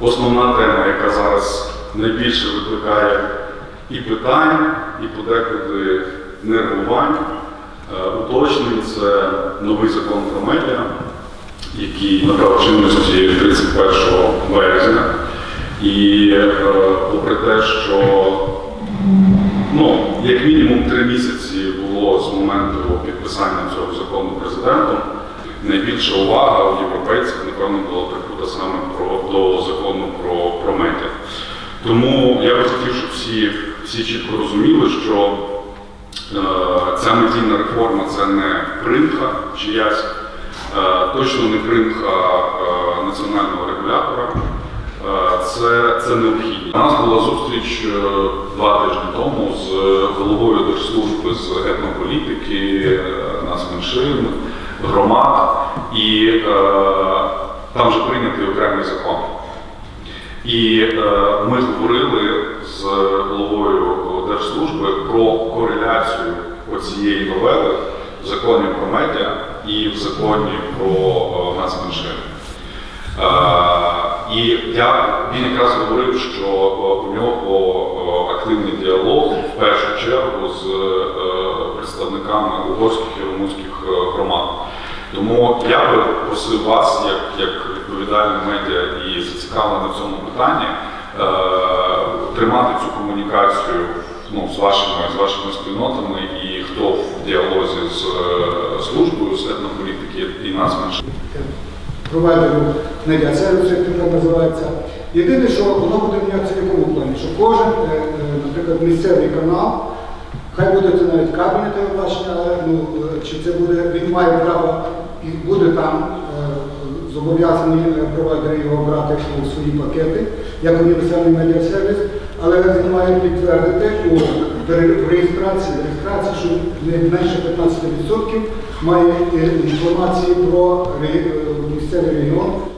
Основна тема, яка зараз найбільше викликає і питань, і подекуди нервувань, е, уточнень, це новий закон про медіа, який набрав чинності 31 березня. І е, попри те, що як мінімум три місяці було з моменту підписання цього закону президентом. Найбільша увага у європейців, напевно, була прикута саме про, до закону про, про медіа. Тому я би хотів, щоб всі, всі чітко розуміли, що е, ця медійна реформа це не примха чиясь, е, точно не примха е, національного регулятора. Е, Це, це необхідно. У нас була зустріч е, два тижні тому з головою держслужби з етнополітики, е, нацменшин, громад, і е, там вже прийнятий окремий закон. І е, ми говорили з головою держслужби про кореляцію оцієї новели в законі про медіа і в законі про е, нацменшини. Е, І я, він якраз говорив, що е, у нього е, активний діалог в першу чергу з е, представниками угорських і румунських громад. Тому я би просив вас, як, як відповідальний медіа і зацікавлений в цьому питанні, тримати цю комунікацію ну, з, вашими, з вашими спільнотами і хто в діалозі з службою з етнополітики і нацменшин. провайдеру медіа-сервісу, як тепер називається. Єдине, що воно буде мінятися в якому плані, що кожен, е, е, наприклад, місцевий канал, хай буде це навіть кабельне телебачення, але ну, е, чи це буде, він має право і буде там зобов'язані провайдери його брати у свої пакети, як універсальний медіа-сервіс, але він має підтвердити у реєстрації, реєстрації, що не менше 15% має інформації про ре- е, місцевий регіон